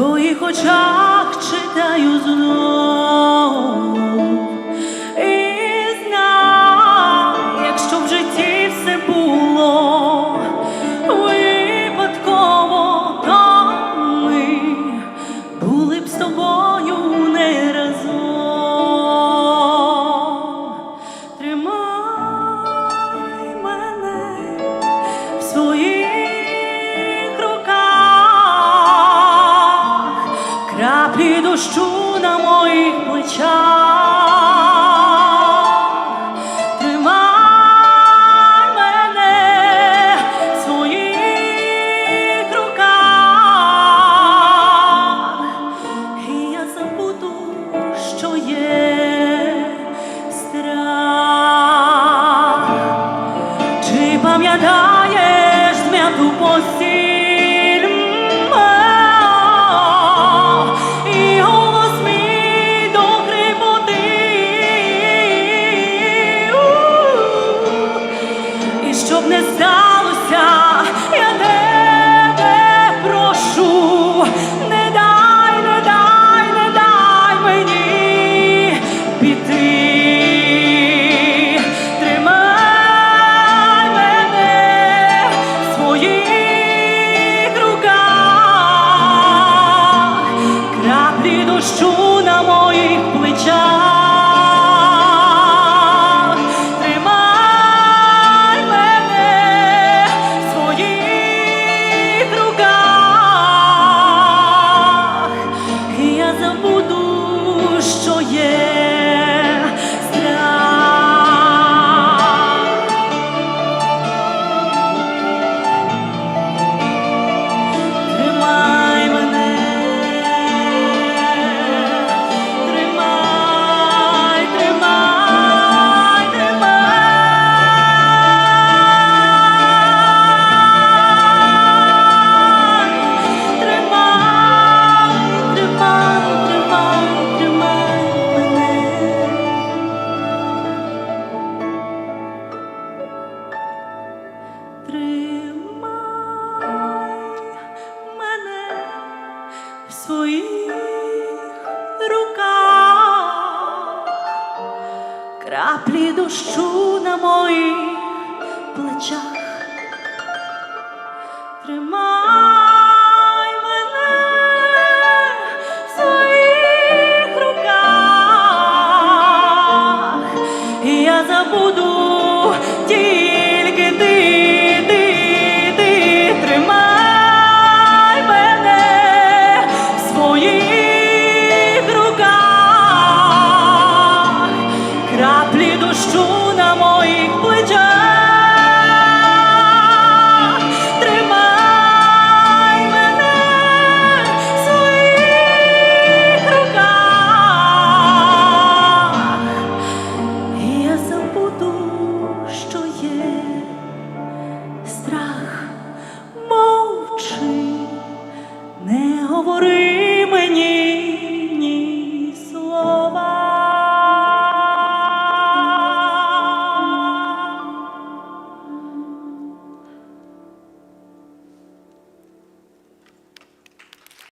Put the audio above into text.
твоїх очах читаю знов. Дощу на моїх плечах. Тримай мене в своїх руках, і я забуду, що є страх. Чи пам'ятаєш зм'яту постіль? Краплі Тримай мене в своїх руках, краплі дощу на моїх плечах. Краплі дощу на моїх плечах. Тримай мене в своїх руках. Я забуду, що є страх, мовчи, не говори